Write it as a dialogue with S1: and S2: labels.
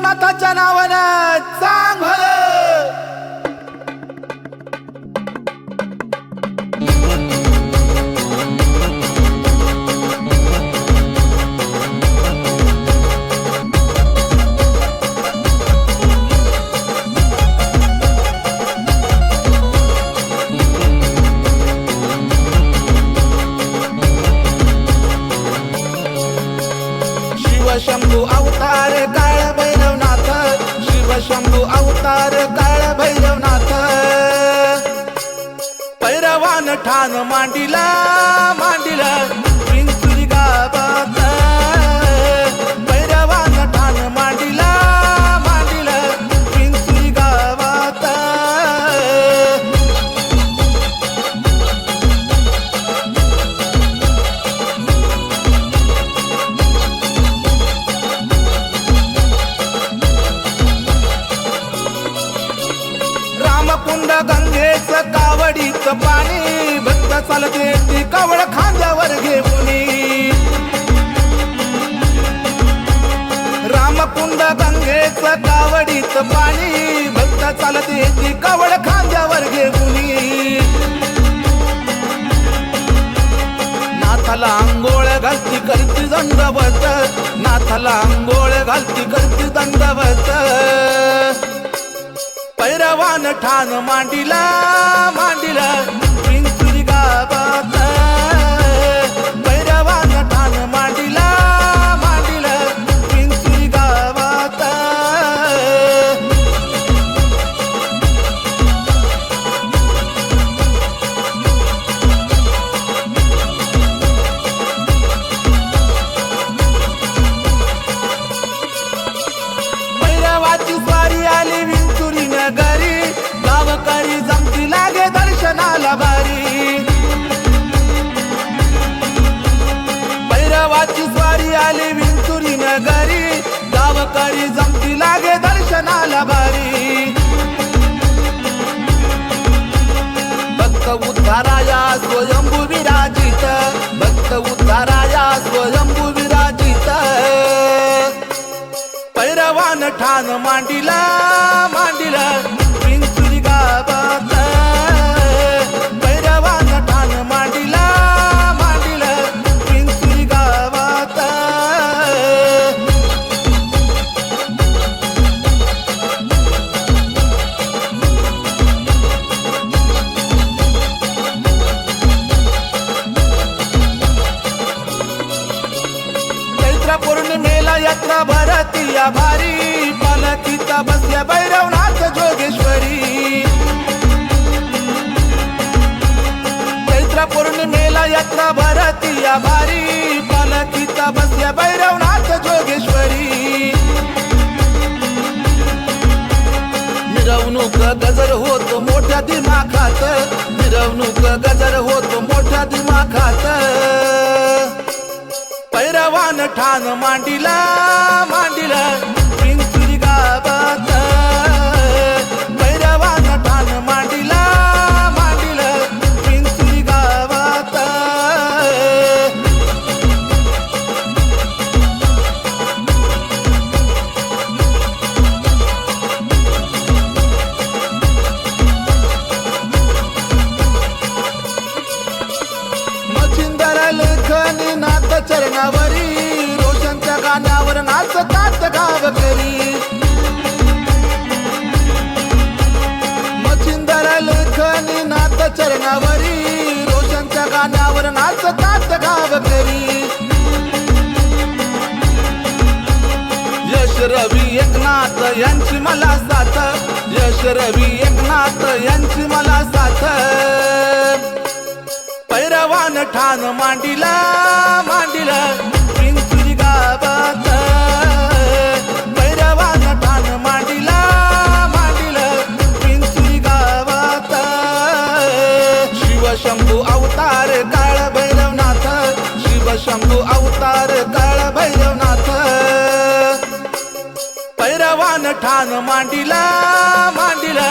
S1: विष्णुनाथाच्या नावानं सांग शंभू अवतार काय शिवशंभू अवतार काळ भैरवनाथ. पैरवान ठाण मांडिला. कावडीच पाणी भक्त चालते ती कवळ खांद्यावर घेऊन रामकुंड गंगेच कावडीत पाणी भक्त चालते ती कवळ खांद्यावर घेऊन नाथाला आंघोळ घालती करती दंडवत नाथाला आंघोळ घालती करती दंडवत. पैरवान ठाण मांडिला मांडिला. ठाण मांडिला मांडिला. चैत्र नेला यात्रा भरती या भारी पालखीचा बसल्या भैरवनाथ जोगेश्वरी. चैत्र पौर्णिमेला यात्रा भरती या भारी पालखीचा बसल्या भैरवनाथ जोगेश्वरी. मिरवणूक गजर होत मोठ्या दिमाखात मिरवणूक गजर होत मोठ्या दिमाखात. वान ठाण मांडिला मांडिला. चरणावरी रोशनच्या गाण्यावर नाचतात गावकरी. मच्छिंदर लेखनी नाथ चरणावरी रोशनच्या गाण्यावर नाचतात गावकरी. यश रवी एकनाथ यांची मला साथ यश रवी एकनाथ यांची मला साथ. ठाण मांडिला मांडिला पिंचुरी गावात. पैरवान ठाण मांडिला मांडिला पिंचुरी गावात. शिवशंभू अवतार काळ भैरवनाथ शिवशंभू अवतार काळ भैरवनाथ. पैरवान ठाण मांडिला मांडिला